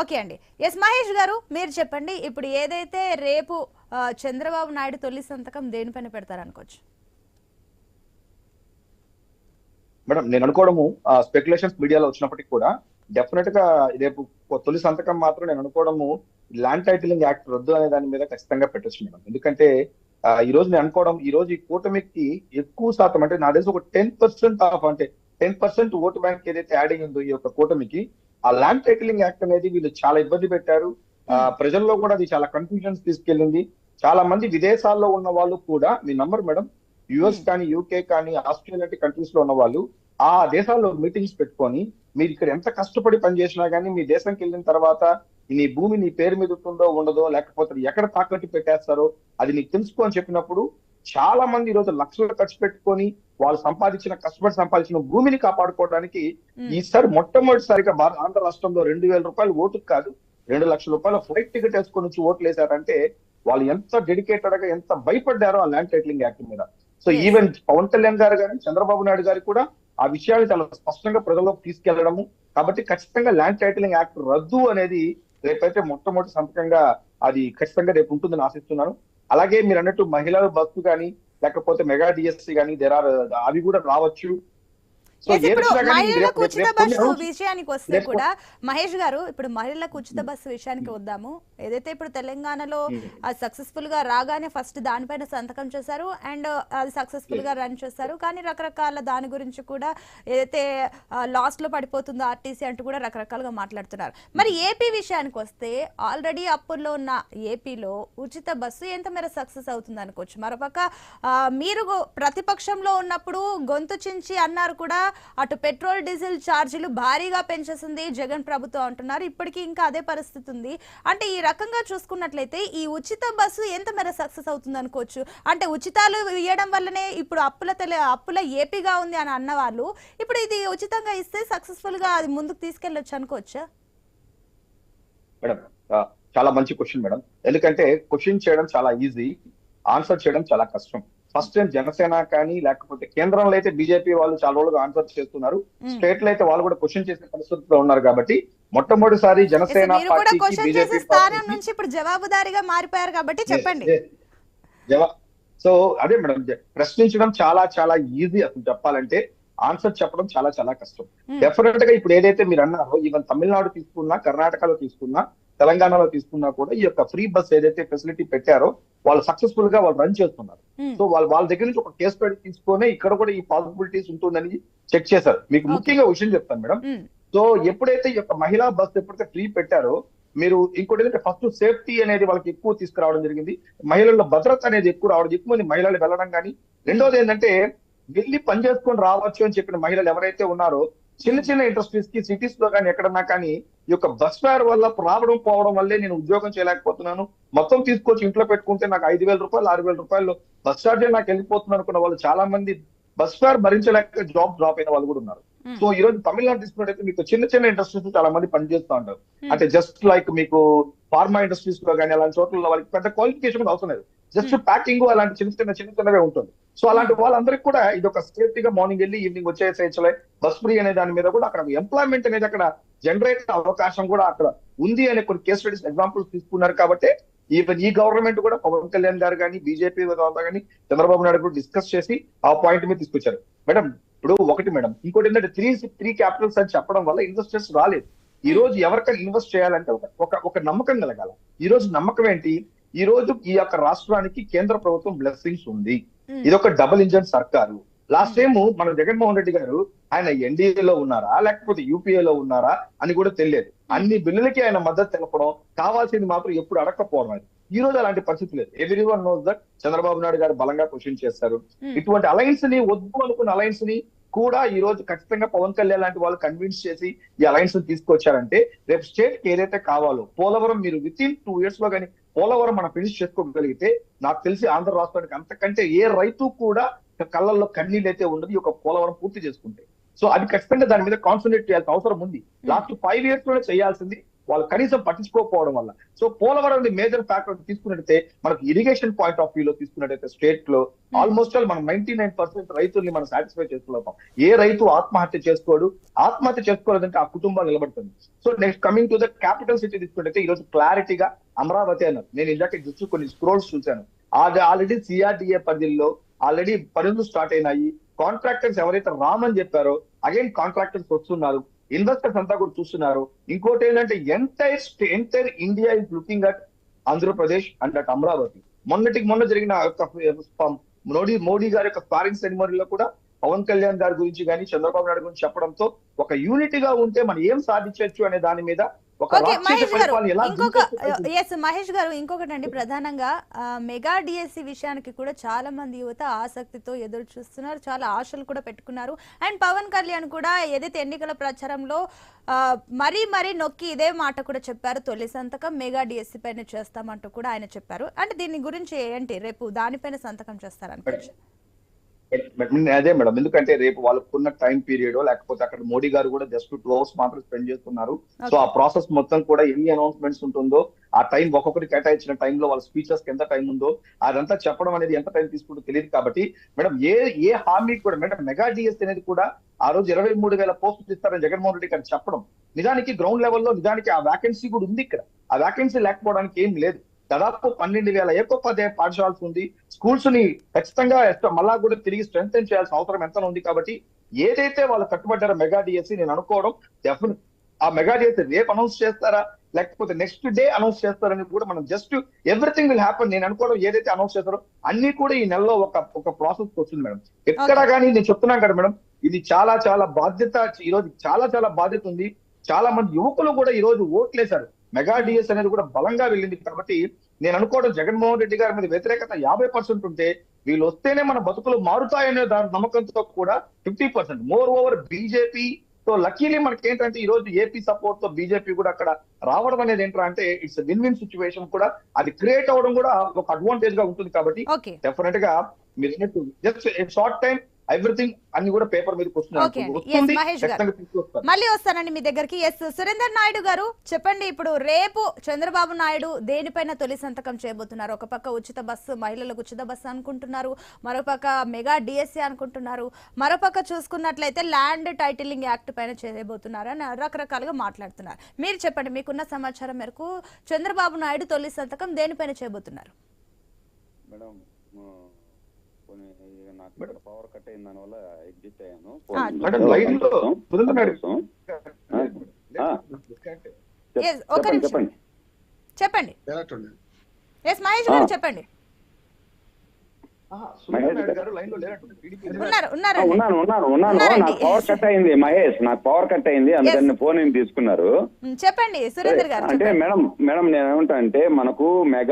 Okay అండి. Yes Mahesh గారు మీరు చెప్పండి ఇప్పుడు ఏదైతే రేపు చంద్రబాబు నాయుడు తొలి సంతకం దేనిపైన పెడతారనుకోవచ్చు మేడం నేను అనుకోవడము స్పెక్యులేషన్స్ మీడియాలో వచ్చినప్పటికీ కూడా డెఫినెట్గా రేపు తొలి సంతకం మాత్రం నేను అనుకోవడము ల్యాండ్ టైటిలింగ్ యాక్ట్ రద్దు అనే దాని మీద ఖచ్చితంగా పెట్టొచ్చు మేడం. ఎందుకంటే ఈ రోజు నేను అనుకోవడం ఈ రోజు ఈ కూటమికి ఎక్కువ శాతం అంటే నా తెలిసి ఒక టెన్ పర్సెంట్ ఆఫ్ అంటే టెన్ పర్సెంట్ ఓటు బ్యాంక్ ఏదైతే యాడింగ్ ఉందో ఈ యొక్క కూటమికి ఆ ల్యాండ్ టైటిలింగ్ యాక్ట్ అనేది వీళ్ళు చాలా ఇబ్బంది పెట్టారు. ఆ, ప్రజల్లో కూడా అది చాలా కన్ఫ్యూజన్స్ తీసుకెళ్ళింది. చాలా మంది విదేశాల్లో ఉన్న వాళ్ళు కూడా మీ నంబర్ మేడం యుఎస్ Hmm. కానీ యూకే కానీ ఆస్ట్రేలియా లాంటి కంట్రీస్లో ఉన్న వాళ్ళు ఆ దేశాల్లో మీటింగ్స్ పెట్టుకొని మీరు ఇక్కడ ఎంత కష్టపడి పనిచేసినా కానీ మీ దేశంకి వెళ్ళిన తర్వాత నీ భూమి నీ పేరు మీద ఉంటుందో ఉండదో లేకపోతే ఎక్కడ తాకట్టు పెట్టేస్తారో అది నీకు తెలుసుకో అని చెప్పినప్పుడు చాలా మంది ఈ రోజు లక్షలు ఖర్చు పెట్టుకొని వాళ్ళు సంపాదించిన కష్టపడి సంపాదించిన భూమిని కాపాడుకోవడానికి. ఈసారి మొట్టమొదటిసారిగా భారత ఆంధ్ర రాష్ట్రంలో రెండు వేల రూపాయలు ఓటుకు కాదు రెండు లక్షల రూపాయల ఫ్లైట్ టికెట్ వేసుకొని వచ్చి ఓట్లు వేశారంటే వాళ్ళు ఎంత డెడికేటెడ్గా ఎంత భయపడ్డారో ఆ ల్యాండ్ టైటిలింగ్ యాక్ట్ మీద సో. ఈవెన్ పవన్ కళ్యాణ్ గారు కానీ చంద్రబాబు నాయుడు గారు కూడా ఆ విషయాన్ని చాలా స్పష్టంగా ప్రజల్లోకి తీసుకెళ్ళడము కాబట్టి ఖచ్చితంగా ల్యాండ్ టైటిలింగ్ యాక్ట్ రద్దు అనేది రేపైతే మొట్టమొదటి సంతకంగా అది ఖచ్చితంగా రేపు ఉంటుందని ఆశిస్తున్నాను అలాగే మీరు అన్నట్టు మహిళల బస్సు కానీ లేకపోతే మెగా డిఎస్సి కానీ దేర్ ఆర్ అవి కూడా రావచ్చు. ఇప్పుడు మహిళలకు ఉచిత బస్సు విషయానికి వస్తే కూడా మహేష్ గారు ఇప్పుడు మహిళలకు ఉచిత బస్సు విషయానికి వద్దాము. ఏదైతే ఇప్పుడు తెలంగాణలో సక్సెస్ఫుల్గా రాగానే ఫస్ట్ దానిపైన సంతకం చేశారు అండ్ అది సక్సెస్ఫుల్గా రన్ చేశారు. కానీ రకరకాల దాని గురించి కూడా ఏదైతే లాస్ట్లో పడిపోతుందో ఆర్టీసీ అంటూ కూడా రకరకాలుగా మాట్లాడుతున్నారు. మరి ఏపీ విషయానికి వస్తే ఆల్రెడీ అప్పుల్లో ఉన్న ఏపీలో ఉచిత బస్సు ఎంత మేర సక్సెస్ అవుతుంది అనుకోవచ్చు? మరోపక్క ఆ, మీరు ప్రతిపక్షంలో ఉన్నప్పుడు గొంతు చించి అన్నారు కూడా అటు పెట్రోల్ డీజిల్ ఛార్జీలు భారీగా పెంచేసింది జగన్ ప్రభుత్వం అంటున్నారు. ఇప్పటికీ ఇంకా అదే పరిస్థితి ఉంది. అంటే ఈ రకంగా చూసుకున్నట్లయితే ఈ ఉచిత బస్సు ఎంత మేర సక్సెస్ అవుతుంది అనుకోవచ్చు? అంటే ఉచితాలు ఇవ్వడం వల్లనే ఇప్పుడు అప్పుల తెల అప్పుల ఏపీగా ఉంది అని అన్నవాళ్ళు ఇప్పుడు ఇది ఉచితంగా ఇస్తే సక్సెస్ఫుల్గా అది ముందుకు తీసుకెళ్ళొచ్చు అనుకోవచ్చా? మేడం చాలా మంచి క్వశ్చన్ మేడం. ఎందుకంటే క్వశ్చన్ చేయడం చాలా ఈజీ ఆన్సర్ చేయడం చాలా కష్టం. ఫస్ట్ టైం జనసేన కానీ లేకపోతే కేంద్రంలో అయితే బీజేపీ వాళ్ళు చాలా రోజులుగా ఆన్సర్ చేస్తున్నారు. స్టేట్లో అయితే వాళ్ళు కూడా క్వశ్చన్ చేసే పరిస్థితిలో ఉన్నారు కాబట్టి మొట్టమొదటిసారి జనసేన పార్టీకి స్థానం నుంచి ఇప్పుడు జవాబుదారీగా మారిపోయారు కాబట్టి చెప్పండి సో అదే మేడం ప్రశ్నించడం చాలా చాలా ఈజీ అసలు చెప్పాలంటే ఆన్సర్ చెప్పడం చాలా చాలా కష్టం. డెఫినెట్గా ఇప్పుడు ఏదైతే మీరు అన్నారో ఈవెన్ తమిళనాడు తీసుకున్నా కర్ణాటకలో తీసుకున్నా తెలంగాణలో తీసుకున్నా కూడా ఈ యొక్క ఫ్రీ బస్ ఏదైతే ఫెసిలిటీ పెట్టారో వాళ్ళు సక్సెస్ఫుల్గా వాళ్ళు రన్ చేస్తున్నారు. Hmm. సో వాళ్ళు వాళ్ళ దగ్గర నుంచి ఒక కేసు పెట్టి తీసుకొని ఇక్కడ కూడా ఈ పాసిబిలిటీస్ ఉంటుందని చెక్ చేశారు. మీకు. ముఖ్యంగా విషయం చెప్తాను మేడం. ఉమ్, సో ఎప్పుడైతే ఈ యొక్క మహిళా బస్ ఎప్పుడైతే ఫ్రీ పెట్టారో మీరు ఇంకోటి ఏంటంటే ఫస్ట్ సేఫ్టీ అనేది వాళ్ళకి ఎక్కువ తీసుకురావడం జరిగింది. మహిళల్లో భద్రత అనేది ఎక్కువ రావడం ఎక్కువ మంది మహిళలు వెళ్ళడం కానీ. రెండోది ఏంటంటే వెళ్ళి పని చేసుకొని రావచ్చు అని చెప్పిన మహిళలు ఎవరైతే ఉన్నారో చిన్న చిన్న ఇండస్ట్రీస్కి సిటీస్లో కానీ ఎక్కడన్నా కానీ ఈ యొక్క బస్ ఫేర్ వల్ల రావడం పోవడం వల్లే నేను ఉద్యోగం చేయలేకపోతున్నాను. మొత్తం తీసుకొచ్చి ఇంట్లో పెట్టుకుంటే నాకు ఐదు వేల రూపాయలు ఆరు వేల రూపాయలు బస్ ఛార్జే నాకు వెళ్ళిపోతుంది అనుకున్న వాళ్ళు చాలా మంది బస్ ఫేర్ భరించలేక జాబ్ డ్రాప్ అయిన వాళ్ళు కూడా ఉన్నారు. సో ఈ రోజు తమిళనాడు తీసుకున్నట్టయితే మీకు చిన్న చిన్న ఇండస్ట్రీస్ చాలా మంది పనిచేస్తూ ఉంటారు. అంటే జస్ట్ లైక్ మీకు ఫార్మా ఇండస్ట్రీస్లో కానీ అలాంటి చోట్ల వాళ్ళకి పెద్ద క్వాలిఫికేషన్ కూడా అవసరం లేదు. Just Hmm. ప్యాకింగ్ అలాంటి చిన్న చిన్న చిన్న చిన్నవే ఉంటుంది. సో అలాంటి వాళ్ళందరికీ కూడా ఇది ఒక సేఫ్టీగా మార్నింగ్ వెళ్ళి ఈవినింగ్ వచ్చేసేయచ్చలే. బస్ ఫ్రీ అనే దాని మీద కూడా అక్కడ ఎంప్లాయ్మెంట్ అనేది అక్కడ జనరేట్ అవకాశం కూడా అక్కడ ఉంది అనే కొన్ని కేస్ స్టడీస్ ఎగ్జాంపుల్స్ తీసుకున్నారు కాబట్టి ఈవెన్ ఈ గవర్నమెంట్ కూడా పవన్ కళ్యాణ్ గారు కానీ బీజేపీ కానీ చంద్రబాబు నాయుడు కూడా డిస్కస్ చేసి ఆ పాయింట్ మీద తీసుకొచ్చారు. మేడం ఇప్పుడు ఒకటి మేడం ఇంకోటి ఏంటంటే త్రీ త్రీ క్యాపిటల్స్ అని చెప్పడం వల్ల ఇన్వెస్టర్స్ రాలేదు. ఈ రోజు ఎవరికైనా ఇన్వెస్ట్ చేయాలంటే ఒక ఒక నమ్మకం కలగాల. ఈ రోజు నమ్మకం ఏంటి? ఈ రోజు ఈ యొక్క రాష్ట్రానికి కేంద్ర ప్రభుత్వం బ్లెస్సింగ్స్ ఉంది. ఇది ఒక డబుల్ ఇంజన్ సర్కారు. లాస్ట్ టైం మన జగన్మోహన్ రెడ్డి గారు ఆయన ఎన్డీఏలో ఉన్నారా లేకపోతే యూపీఏ లో ఉన్నారా అని కూడా తెలియదు. అన్ని బిల్లులకి ఆయన మద్దతు తెలపడం కావాల్సింది మాత్రం ఎప్పుడు అడగకపోవడం. ఈ రోజు అలాంటి పరిస్థితి లేదు. Every one knows that Chandrababu Naidu garu బలంగా క్వశ్చన్ చేస్తారు. ఇటువంటి అలయన్స్ని వద్దు అనుకున్న అలయన్స్ని కూడా ఈ రోజు ఖచ్చితంగా పవన్ కళ్యాణ్ లాంటి వాళ్ళు కన్విన్స్ చేసి ఈ అలయన్స్ తీసుకొచ్చారంటే రేపు స్టేట్కి ఏదైతే కావాలో పోలవరం మీరు విత్ ఇన్ టూ ఇయర్స్లో కానీ పోలవరం మనం ఫినిష్ చేసుకోగలిగితే నాకు తెలిసి ఆంధ్ర రాష్ట్రానికి అంతకంటే ఏ రైతు కూడా కళ్ళల్లో కన్నీళ్ళు అయితే ఉండదు ఈ యొక్క పోలవరం పూర్తి చేసుకుంటే. సో అది ఖచ్చితంగా దాని మీద కాన్సన్ట్రేట్ చేయాల్సిన అవసరం ఉంది. లాస్ట్ ఫైవ్ ఇయర్స్లోనే చేయాల్సింది. వాళ్ళు కనీసం పట్టించుకోకపోవడం వల్ల. సో పోలవరం మేజర్ ఫ్యాక్టర్ తీసుకున్నట్టయితే మనకు ఇరిగేషన్ పాయింట్ ఆఫ్ వ్యూ లో తీసుకున్నట్టయితే స్టేట్లో ఆల్మోస్ట్ ఆల్ మనం నైన్టీ నైన్ పర్సెంట్ రైతుల్ని మనం సాటిస్ఫై చేసుకోలేతాం ఏ రైతు ఆత్మహత్య చేసుకోడు ఆత్మహత్య చేసుకోలేదంటే ఆ కుటుంబం నిలబడుతుంది. So next coming to the capital city తీసుకున్నట్టయితే ఈ రోజు క్లారిటీగా అమరావతి అన్నారు. నేను ఇందాక జస్ట్ కొన్ని స్క్రోల్స్ చూశాను. ఆల్రెడీ సిఆర్డిఏ పరిధిలో ఆల్రెడీ పనులు స్టార్ట్ అయినాయి. కాంట్రాక్టర్స్ ఎవరైతే రామని చెప్పారో అగైన్ కాంట్రాక్టర్స్ వస్తున్నారు. ఇన్వెస్టర్స్ అంతా కూడా చూస్తున్నారు. ఇంకోటి ఏంటంటే entire entire India is looking at Andhra Pradesh and at Amaravati మొన్నటికి మొన్న జరిగిన యొక్క మోడీ మోడీ గారి యొక్క ఫారిన్ సెరిమోనీలో కూడా పవన్ కళ్యాణ్ గారి గురించి కానీ చంద్రబాబు నాయుడు గురించి చెప్పడంతో ఒక యూనిటీగా ఉంటే మనం ఏం సాధించవచ్చు అనే దాని మీద రాక్షస మహేష్ గారు? ఎస్ మహేష్ ఇంకొకటి అండి ప్రధానంగా మెగా డిఎస్సి విషయానికి కూడా చాలా మంది యువత ఆసక్తితో ఎదురు చూస్తున్నారు చాలా ఆశలు కూడా పెట్టుకున్నారు. అండ్ పవన్ కళ్యాణ్ కూడా ఏదైతే ఎన్నికల ప్రచారంలో మరీ మరీ నొక్కి ఇదే మాట కూడా చెప్పారు తొలి సంతకం మెగా డిఎస్సి పైన చేస్తామంటూ కూడా ఆయన చెప్పారు. అంటే దీని గురించి ఏంటి? రేపు దానిపైన సంతకం చేస్తారనుకోవచ్చు మేడం, అదే మేడం. ఎందుకంటే రేపు వాళ్ళకున్న టైం పీరియడ్ లేకపోతే అక్కడ మోడీ గారు కూడా జస్ట్ టూ అవర్స్ మాత్రం స్పెండ్ చేస్తున్నారు. సో ఆ ప్రాసెస్ మొత్తం కూడా ఎన్ని అనౌన్స్మెంట్స్ ఉంటుందో ఆ టైం ఒక్కొక్కటి కేటాయించిన టైంలో వాళ్ళ స్పీచెస్ ఎంత టైం ఉందో అదంతా చెప్పడం అనేది ఎంత టైం తీసుకుంటూ తెలియదు కాబట్టి మేడం ఏ ఏ హామీ కూడా మేడం మెగా డిఎస్ అనేది కూడా ఆ రోజు ఇరవై మూడు వేల పోస్టులు ఇస్తారని జగన్మోహన్ రెడ్డి గారు చెప్పడం నిజానికి గ్రౌండ్ లెవెల్లో నిజానికి ఆ వ్యాకెన్సీ కూడా ఉంది ఇక్కడ. ఆ వ్యాకెన్సీ లేకపోవడానికి ఏం లేదు. దాదాపు పన్నెండు వేల ఏకోపాధ్యాయ పాఠశాలస్ ఉంది. స్కూల్స్ని ఖచ్చితంగా మళ్ళా కూడా తిరిగి స్ట్రెంగ్ చేయాల్సిన అవసరం ఎంత ఉంది కాబట్టి ఏదైతే వాళ్ళు కట్టుబడ్డారో మెగా డిఎస్సి నేను అనుకోవడం డెఫినెట్ ఆ మెగా డిఎస్సి రేపు అనౌన్స్ చేస్తారా? లేకపోతే నెక్స్ట్ డే అనౌన్స్ చేస్తారని కూడా మనం జస్ట్ ఎవ్రీథింగ్ విల్ హ్యాపన్ నేను అనుకోవడం ఏదైతే అనౌన్స్ చేస్తారో అన్ని కూడా ఈ నెలలో ఒక ఒక ప్రాసెస్ వస్తుంది మేడం. ఎక్కడ కానీ నేను చెప్తున్నాను కదా మేడం ఇది చాలా చాలా బాధ్యత ఈ రోజు చాలా చాలా బాధ్యత ఉంది. చాలా మంది యువకులు కూడా ఈ రోజు ఓట్లేశారు. మెగా డిఎస్ అనేది కూడా బలంగా వెళ్ళింది. కాబట్టి నేను అనుకోవడం జగన్మోహన్ రెడ్డి గారి మీద వ్యతిరేకత యాభై పర్సెంట్ ఉంటే వీళ్ళు వస్తేనే మన బతుకులు మారుతాయనే దాని నమ్మకంతో కూడా fifty percent. More over BJP so luckily మనకి ఏంటంటే ఈ రోజు ఏపీ సపోర్ట్తో బీజేపీ కూడా అక్కడ రావడం అనేది ఏంటంటే అంటే ఇట్స్ విన్ విన్ సిచ్యువేషన్ కూడా. అది క్రియేట్ అవ్వడం కూడా ఒక అడ్వాంటేజ్గా ఉంటుంది కాబట్టి డెఫినెట్గా మీరు జస్ట్ షార్ట్ టైం ఎవ్రీథింగ్ అన్ని కూడా పేపర్ మీదకి. వస్తున్నాయి తీసుకొస్తారు మళ్ళీ వస్తానండి మీ దగ్గరికి. ఎస్ సురేందర్ నాయుడు గారు చెప్పండి ఇప్పుడు రేపు చంద్రబాబు నాయుడు దేనిపైన తొలి సంతకం చేయబోతున్నారు? ఒక పక్క ఉచిత బస్సు మహిళలకు ఉచిత బస్సు అనుకుంటున్నారు మరోపక్క మెగా డిఎస్సి అనుకుంటున్నారు మరోపక్క చూసుకున్నట్లయితే ల్యాండ్ టైటిలింగ్ యాక్ట్ పైన చేయబోతున్నారు అని రకరకాలుగా మాట్లాడుతున్నారు. మీరు చెప్పండి మీకున్న సమాచారం మేరకు చంద్రబాబు నాయుడు తొలి సంతకం దేనిపైన చేయబోతున్నారు? మేడం ఇక్కడ పవర్ కట్ అయిన దాని వల్ల ఎగ్జిట్ అయ్యాను. ఆ. Yes, ఒక చెప్పండి. చెప్పండి. మహేష్ గారు చెప్పండి. ఉన్నాను ఉన్నాను. నాకు పవర్ కట్ అయింది మహేష్. నాకు పవర్ కట్ అయింది. అందుకని ఫోన్ తీసుకున్నారు. చెప్పండి సురేందర్ గారు అంటే. మేడం మేడం నేను ఏమంటా అంటే మనకు మెగా